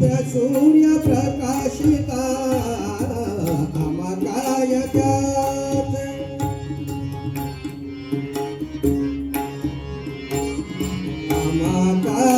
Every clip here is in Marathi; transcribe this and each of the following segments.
सूर्य प्रकाशिता अमकाय अमकाय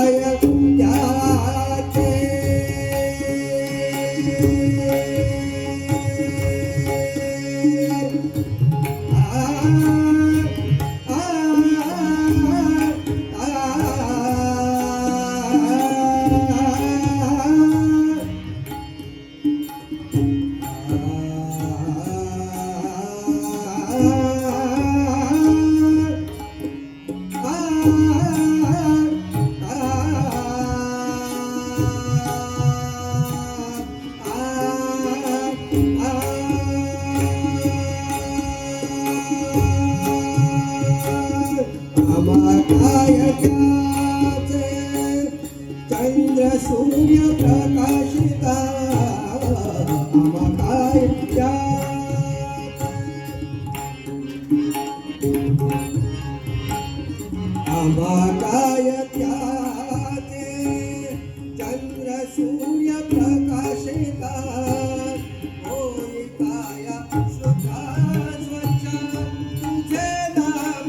चंद्र सूर्य प्रकाशिता अमाकाय त्याचे. चंद्र सूर्य प्रकाशिता होलिकाया सुधा स्वच्छ तुझे नाम